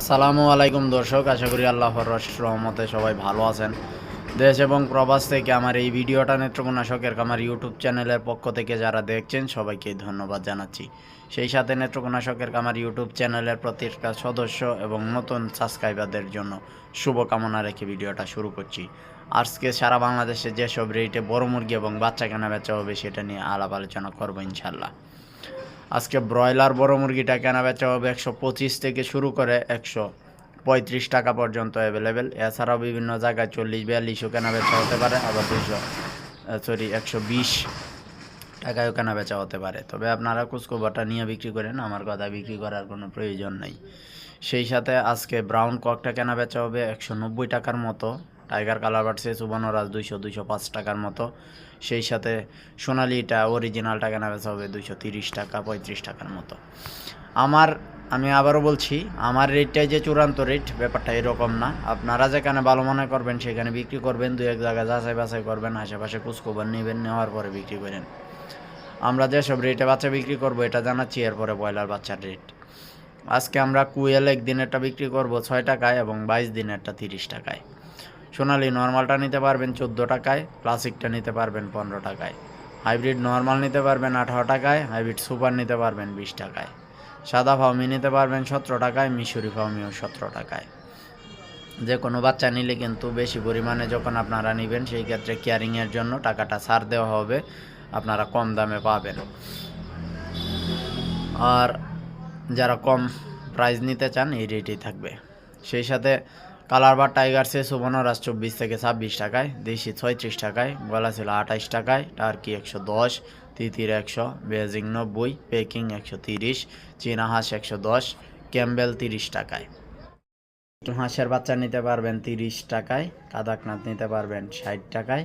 আসসালামু আলাইকুম দর্শক, আশা করি আল্লাহর রহমতে সবাই ভালো আছেন। দেশ এবং প্রবাস থেকে আমার এই ভিডিওটা নেত্রকোনা শখের আমার ইউটিউব চ্যানেলের পক্ষ থেকে যারা দেখছেন, সবাইকে ধন্যবাদ জানাচ্ছি। সেই সাথে নেত্রকোনা শখের আমার ইউটিউব চ্যানেলের প্রত্যেকটা সদস্য এবং নতুন সাবস্ক্রাইবারদের জন্য শুভকামনা রেখে ভিডিওটা শুরু করছি। আজকে সারা বাংলাদেশে যেসব রেটে বড় মুরগি এবং বাচ্চা কেনা বেচা হবে, সেটা নিয়ে আলাপ আলোচনা করব ইনশাল্লাহ আজকে ব্রয়লার বড় মুরগিটা কেনা বেচা হবে একশো পঁচিশ থেকে শুরু করে একশো পঁয়ত্রিশ টাকা পর্যন্ত অ্যাভেলেবেল এছাড়াও বিভিন্ন জায়গায় চল্লিশ, বিয়াল্লিশও কেনা বেচা হতে পারে, আবার দুশো সরি একশো বিশ টাকায়ও কেনা বেচা হতে পারে। তবে আপনারা কুচকোবারটা নিয়ে বিক্রি করেন, আমার কথা বিক্রি করার কোনো প্রয়োজন নেই। সেই সাথে আজকে ব্রাউন ককটা কেনা বেচা হবে একশো নব্বই টাকার মতো। টাইগার কালার বাড়ছে সুবর্ণরাজ দুইশো দুইশো পাঁচ টাকার মতো। সেই সাথে সোনালিটা অরিজিনালটা কেনা বেচা হবে, দুইশো তিরিশ টাকা, পঁয়ত্রিশ টাকার মতো। আমার, আমি আবারও বলছি, আমার রেটটাই যে চূড়ান্ত রেট ব্যাপারটা এরকম না। আপনারা যেখানে ভালো মনে করবেন, সেখানে বিক্রি করবেন দু এক জায়গায় যাচাই বাছাই করবেন, আশেপাশে কুচকোবার নেবেন, নেওয়ার পরে বিক্রি করেন। আমরা যেসব রেটে বাচ্চা বিক্রি করব, এটা জানাচ্ছি, এরপরে ব্রয়লার বাচ্চার রেট আজকে আমরা কুয়েল এক দিনেরটা বিক্রি করব ছয় টাকায় এবং বাইশ দিনেরটা তিরিশ টাকায়। সোনালি নর্মালটা নিতে পারবেন চোদ্দ টাকায় ক্লাসিকটা নিতে পারবেন পনেরো টাকায়। হাইব্রিড নর্মাল নিতে পারবেন আঠারো টাকায় হাইব্রিড সুপার নিতে পারবেন বিশ টাকায়। সাদা ফাউমি নিতে পারবেন সতেরো টাকায় মিশরি ফাউমিও সতেরো টাকায়। যে কোনো বাচ্চা নিলে কিন্তু বেশি পরিমাণে যখন আপনারা নেবেন, সেই ক্ষেত্রে কেয়ারিংয়ের জন্য টাকাটা ছাড় দেওয়া হবে, আপনারা কম দামে পাবেন। আর যারা কম প্রাইস নিতে চান, এই রেটেই থাকবে। সেই সাথে কালার বা টাইগার সে সুবর্ণরাজ চব্বিশ থেকে ছাব্বিশ টাকায়, দেশি ছয়ত্রিশ টাকায়, গলা ছিল আঠাইশ টাকায়, টার্কি একশো দশ, তিতির একশো, বেজিং নব্বই, পেকিং একশো তিরিশ, চীনা হাঁস একশো দশ, ক্যাম্বেল তিরিশ টাকায়। হাঁসের বাচ্চা নিতে পারবেন তিরিশ টাকায়, কাদাকনাথ নিতে পারবেন ষাট টাকায়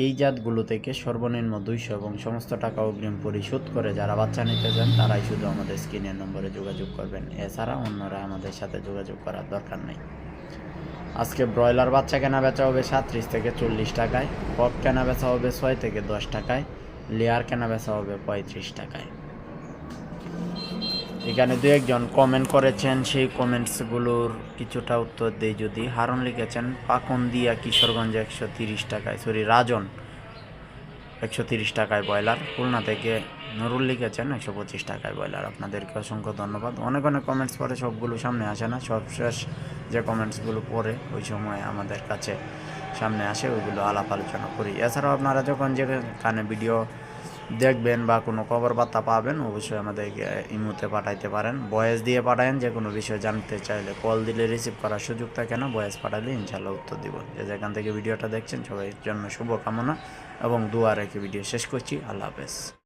এই জাতগুলো থেকে সর্বনিম্ন দুইশো এবং সমস্ত টাকা অগ্রিম পরিশোধ করে যারা বাচ্চা নিতে চান, তারাই শুধু আমাদের স্ক্রিনের নম্বরে যোগাযোগ করবেন। এছাড়া অন্যরা আমাদের সাথে যোগাযোগ করার দরকার নেই। আজকে ব্রয়লার বাচ্চা কেনা বেচা হবে সাঁত্রিশ থেকে চল্লিশ টাকায়, পপ কেনা বেচা হবে ছয় থেকে দশ টাকায়, লেয়ার কেনা বেচা হবে পঁয়ত্রিশ টাকায়। এখানে দু একজন কমেন্ট করেছেন, সেই কমেন্টসগুলোর কিছুটা উত্তর দেই যদি। হারন লিখেছেন, পাকন দিয়া কিশোরগঞ্জে একশো তিরিশ টাকায় সরি রাজন একশো তিরিশ টাকায় ব্রয়লার। খুলনা থেকে নুরুল লিখেছেন, একশো পঁচিশ টাকায় ব্রয়লার। আপনাদেরকে অসংখ্য ধন্যবাদ। অনেক অনেক কমেন্টস পরে সবগুলো সামনে আসে না, সবশেষ যে কমেন্টসগুলো পড়ে ওই সময় আমাদের কাছে সামনে আসে, ওইগুলো আলাপ আলোচনা করি। এছাড়াও আপনারা যখন যেখানে ভিডিও দেখবেন বা কোনো খবর বার্তা পাবেন, অবশ্যই আমাদেরকে ইমুতে পাঠাইতে পারেন। বয়েস দিয়ে পাঠায়েন, যে কোনো বিষয় জানতে চাইলে কল দিলে রিসিভ করার সুযোগ থাকে না, বয়েস পাঠালে ইনশাল্লাহ উত্তর দিব। যে যেখান থেকে ভিডিওটা দেখছেন সবাই জন্য শুভকামনা এবং দোয়া রেখে ভিডিও শেষ করছি। আল্লাহ হাফেজ।